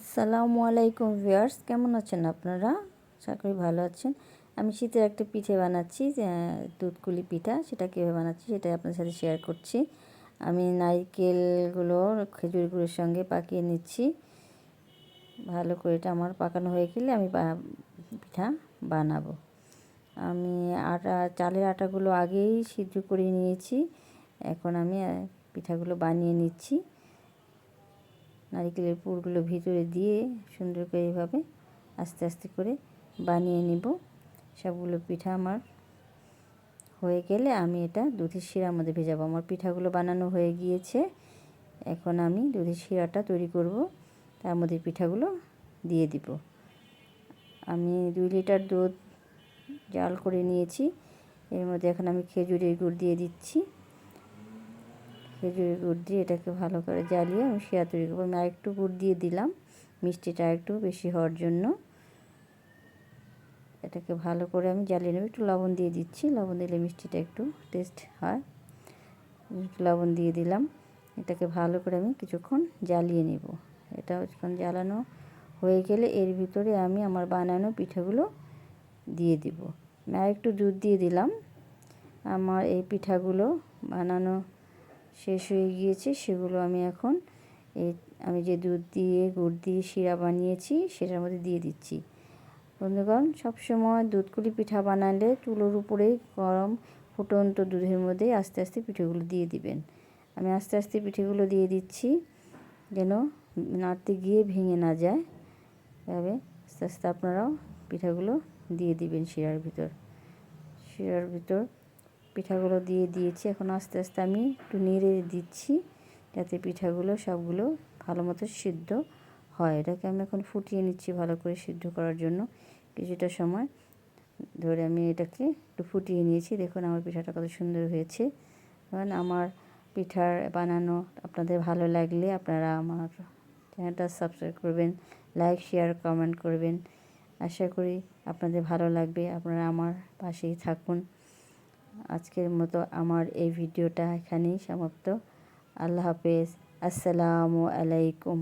আসসালামু আলাইকুম ভিউয়ার্স, কেমন আছেন আপনারা? আশা করি ভালো আছেন। আমি শীতের একটা পিঠে বানাচ্ছি দুধকুলি পিঠা। সেটা কীভাবে বানাচ্ছি সেটা আপনার সাথে শেয়ার করছি। আমি নারকেলগুলো খেজুর গুঁড়োর সঙ্গে পাকিয়ে নিচ্ছি। ভালো করে এটা আমার পাকানো হয়ে গেলে আমি পিঠা বানাবো। আমি আটা, চালের আটাগুলো আগেই সিদ্ধ করে নিয়েছি। এখন আমি পিঠাগুলো বানিয়ে নিচ্ছি। নারিকেলের পুরগুলো ভিতরে দিয়ে সুন্দর করে এভাবে আস্তে আস্তে করে বানিয়ে নিব। সবগুলো পিঠা আমার হয়ে গেলে আমি এটা দুধের শিরার মধ্যে ভেজাবো। আমার পিঠাগুলো বানানো হয়ে গিয়েছে। এখন আমি দুধের শিরাটা তৈরি করব। তার মধ্যে পিঠাগুলো দিয়ে দিব। আমি দুই লিটার দুধ জাল করে নিয়েছি। এর মধ্যে এখন আমি খেজুরের গুড় দিয়ে দিচ্ছি। খেজুরের গুড় দিয়ে এটাকে ভালো করে জ্বালিয়ে আমি শিরা তৈরি করব। আমি আরেকটু গুড় দিয়ে দিলাম, মিষ্টিটা একটু বেশি হওয়ার জন্য। এটাকে ভালো করে আমি জ্বালিয়ে নেব। একটু লবণ দিয়ে দিচ্ছি, লবণ দিলে মিষ্টিটা একটু টেস্ট হয়। একটু লবণ দিয়ে দিলাম। এটাকে ভালো করে আমি কিছুক্ষণ জ্বালিয়ে নেব। এটা কিছুক্ষণ জ্বালানো হয়ে গেলে এর ভিতরে আমি আমার বানানো পিঠাগুলো দিয়ে দিব। আমি আরেকটু দুধ দিয়ে দিলাম। আমার এই পিঠাগুলো বানানো শেষ হয়ে গিয়েছে, সেগুলো আমি এখন আমি যে দুধ দিয়ে, গুড় দিয়ে শিরা বানিয়েছি, সেটার মধ্যে দিয়ে দিচ্ছি। বন্ধুগণ, সবসময় দুধকুলি পিঠা বানালে চুলোর উপরে গরম ফুটন্ত দুধের মধ্যে আস্তে আস্তে পিঠেগুলো দিয়ে দিবেন। আমি আস্তে আস্তে পিঠেগুলো দিয়ে দিচ্ছি, যেন নাড়তে গিয়ে ভেঙে না যায়। এভাবে আস্তে আস্তে আপনারাও পিঠাগুলো দিয়ে দিবেন শিরার ভিতর। শিরার ভিতর পিঠাগুলো দিয়ে দিয়েছি। এখন আস্তে আস্তে আমি একটু নেড়ে দিচ্ছি যাতে পিঠাগুলো সবগুলো ভালো মতো সিদ্ধ হয়। এটাকে আমি এখন ফুটিয়ে নিচ্ছি ভালো করে সিদ্ধ করার জন্য। কিছুটা সময় ধরে আমি এটাকে একটু ফুটিয়ে নিয়েছি। দেখুন আমার পিঠাটা কত সুন্দর হয়েছে। কারণ আমার পিঠার বানানো আপনাদের ভালো লাগলে আপনারা আমার চ্যানেলটা সাবস্ক্রাইব করবেন, লাইক, শেয়ার, কমেন্ট করবেন। আশা করি আপনাদের ভালো লাগবে। আপনারা আমার পাশেই থাকুন। আজকের মতো আমার এই ভিডিওটা এখানেই সমাপ্ত। আল্লাহ হাফেজ। আসসালামু আলাইকুম।